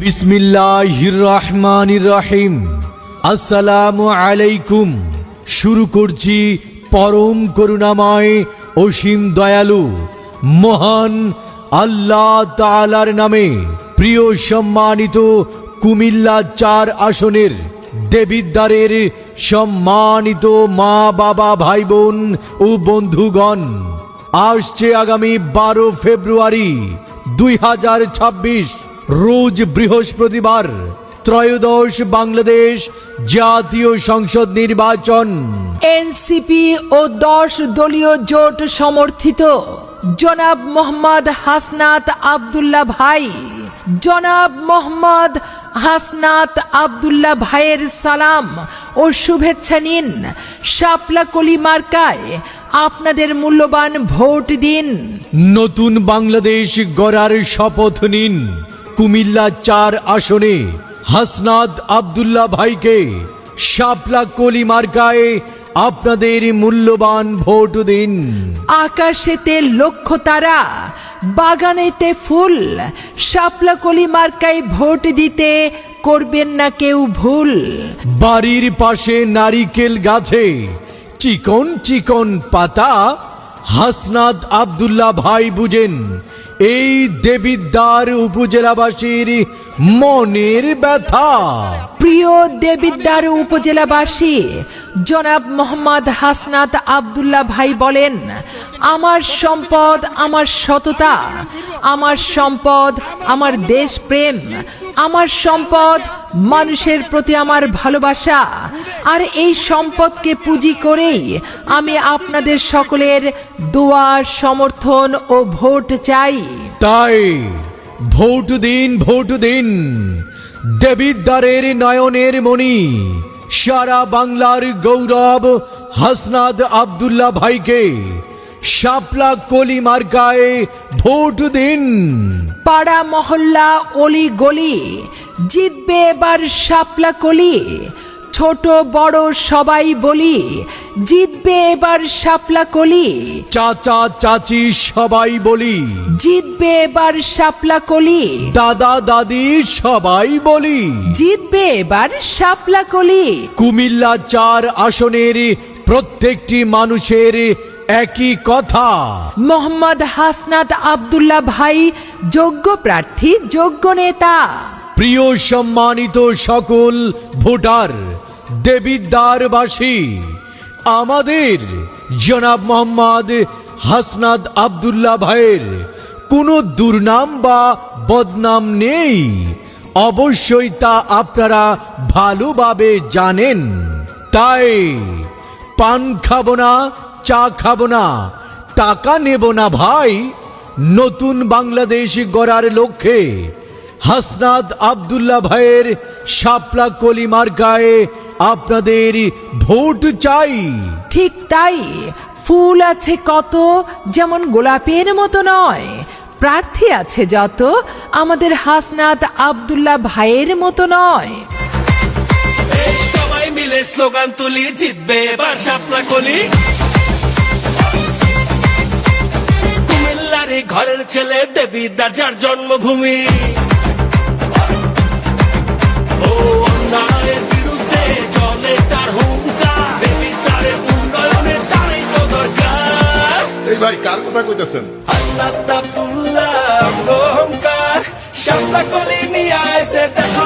বিসমিল্লাহির রহমানির রহিম আসসালামু আলাইকুম। শুরু করছি পরম করুণাময় অসীম দয়ালু, মহান আল্লাহ তাআলার নামে প্রিয় সম্মানিত কুমিল্লা চার আসনের দেবিদ্বারের সম্মানিত মা বাবা ভাই বোন ও বন্ধুগণ, আসছে আগামী বারো ফেব্রুয়ারি দুই হাজার ছাব্বিশ রোজ বৃহস্পতিবার ত্রয়োদশ বাংলাদেশ জাতীয় সংসদ নির্বাচন। এনসিপি ও দশ দলীয় জোট সমর্থিত। জনাব মোহাম্মদ হাসনাত আব্দুল্লাহ ভাই। জনাব মোহাম্মদ হাসনাত আব্দুল্লাহ ভাইয়ের সালাম ও শুভেচ্ছা নিন। শাপলা কলি মার্কায় আপনাদের মূল্যবান ভোট দিন। নতুন বাংলাদেশ গড়ার শপথ নিন। কুমিল্লা চার আসনে হাসনাদ আব্দুল্লাহ ভাইকে শাপলা কলি মার্কায় আপনাদের মূল্যবান ভোট দিন। আকাশেতে লক্ষ তারা বাগানেতে ফুল শাপলা কলি মার্কায় ভোট দিতে করবেন না কেউ ভুল। বাড়ির পাশে নারিকেল গাছে চিকন চিকন পাতা হাসনাদ আব্দুল্লাহ ভাই বুঝেন, এই দেবিদ্বার উপজেলাবাসীর মনের ব্যথা। প্রিয় দেবিদ্বার উপজেলাবাসী, জনাব মোহাম্মদ হাসনাত আব্দুল্লাহ ভাই বলেন, আমার সম্পদ, আমার সততা, আমার সম্পদ, আমার দেশপ্রেম, আমার সম্পদ মানুষের প্রতি আমার ভালোবাসা। আর এই সম্পদকে পুঁজি করেই আমি আপনাদের সকলের দোয়া সমর্থন ও ভোট চাই। তাই ভোট দিন ভোট দিন। দেবিদ্বারের নয়নের মণি সারা বাংলার গৌরব হাসনাদ আব্দুল্লাহ ভাইকে শাপলা কলি মার্কায় ভোট দিন। পাড়া মহল্লা অলি গলি জিতবে এবার শাপলা কলি। ছোট বড় সবাই বলি জিতবে এবার শাপলা কলি। চাচা চাচি সবাই বলি। জিতবে এবার শাপলা কলি। দাদা দাদি সবাই বলি। জিতবে এবার শাপলা কলি। কুমিল্লা চার আসনের প্রত্যেকটি মানুষের একই কথা। মোহাম্মদ হাসনাত আব্দুল্লাহ ভাই যোগ্য প্রার্থী যোগ্য নেতা। প্রিয় সম্মানিত সকল ভোটার, দেবিদ্বারবাসী, আমাদের জনাব মোহাম্মদ হাসনাদ আব্দুল্লাহ ভাইয়ের কোনো দুর্নাম বা বদনাম নেই। অবশ্যই তা আপনারা ভালোভাবে জানেন। তাই পান খাব না, চা খাব না, টাকা নেব না ভাই। নতুন বাংলাদেশ গড়ার লক্ষ্যে হাসনাদ আব্দুল্লাহ ভাইয়ের শাপলা কলি মার্কায় আপনাদের ভোট চাই। ঠিক তাই ফুল আছে কত যেমন গোলাপের মতো নয় প্রার্থী আছে যত আমাদের হাসনাত আব্দুল্লাহ ভাইয়ের মতো নয়। সবাই মিলে স্লোগান তুলি জিতবে এবার শাপলা কলি। কুমিল্লার ঘরের ছেলে দেবিদ্বার যার জন্মভূমি। কথা কইতেছেন? শাপলা কলি নিয়ে আসে দেখো